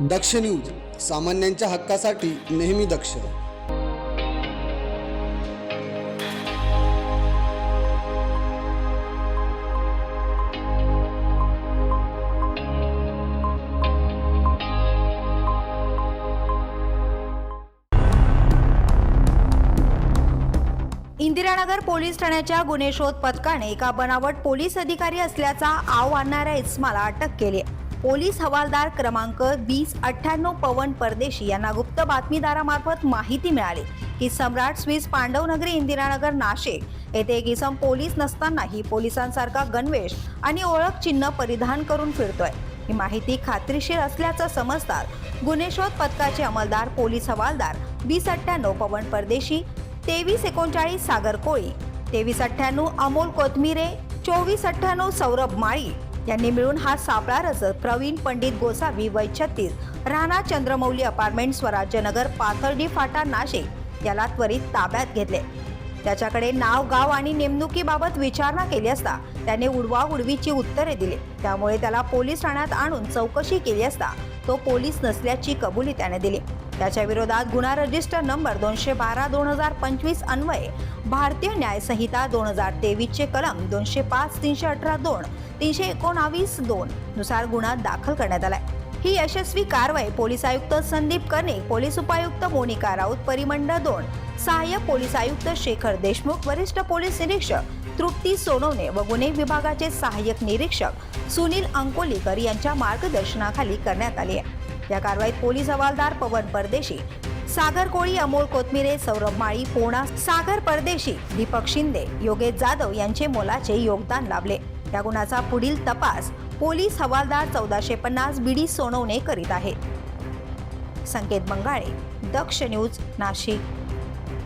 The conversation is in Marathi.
दक्ष न्यूज सामान्यांच्या हक्कासाठी नेहमी दक्ष इंदिरानगर पोलीस ठाण्याच्या गुन्हे शोध पथकाने एका बनावट पोलीस अधिकारी असल्याचा आव आणणाऱ्या इस्माला अटक केली आहे. पोलीस हवालदार क्रमांक वीस अठ्ठ्याण्णव पवन परदेशी यांना गुप्त बातमीदारामार्फत माहिती मिळाली. की सम्राट स्विस पांडवनगरी इंदिरानगर नाशिक. येथे एक इसम पोलीस नसतानाही पोलिसांसारखा गणवेश आणि ओळख चिन्ह परिधान करून फिरतोय. ही माहिती खात्रीशीर असल्याचं समजतात गुन्हेशोध पथकाचे अंमलदार पोलीस हवालदार वीस अठ्ठ्याण्णव पवन परदेशी तेवीस एकोणचाळीस सागर कोळी तेवीस अठ्ठ्याण्णव अमोल कोथमिरे चोवीस अठ्ठ्याण्णव सौरभ माळी यांनी मिळून हा सापळा रचत प्रवीण पंडित गोसावी वय छत्तीस राणा चंद्रमौली अपार्टमेंट स्वराज्यनगर पाथर्डी फाटा नाशिक. याला त्वरित ताब्यात घेतले. त्याच्याकडे नाव गाव आणि नेमणुकीबाबत विचारणा केली असता त्याने उडवा उडवीची उत्तरे दिली. त्यामुळे त्याला पोलीस ठाण्यात आणून चौकशी केली असता तो पोलीस नसल्याची कबुली त्याने दिली. त्याच्या विरोधात गुन्हा रजिस्टर नंबर दोनशे बारा दोन हजार पंचवीस अन्वये भारतीय न्यायसंहिता दोन हजार तेवीसचे कलम दोनशे पाच तीनशे अठरा दोन तीनशे एकोणावीस दोन नुसार गुन्हा दाखल करण्यात आलाय. ही यशस्वी कारवाई पोलीस आयुक्त संदीप कर्णे पोलीस उपायुक्त मोनिका राऊत परिमंडळ दोन सहाय्यक पोलीस आयुक्त शेखर देशमुख वरिष्ठ पोलीस निरीक्षक तृप्ती सोनवणे व गुन्हे विभागाचे सहाय्यक निरीक्षक सुनील अंकोलीकर यांच्या मार्गदर्शनाखाली करण्यात आली आहे. या कारवाईत पोलीस हवालदार पवन परदेशी सागर कोळी अमोल कोथमिरे सौरभ माळी पोणा सागर परदेशी दीपक शिंदे योगेश जाधव यांचे मोलाचे योगदान लाभले. या गुन्ह्याचा पुढील तपास पोलीस हवालदार चौदाशे पन्नास बी डी सोनवणे करीत आहेत संकेत बंगाळे दक्ष न्यूज नाशिक.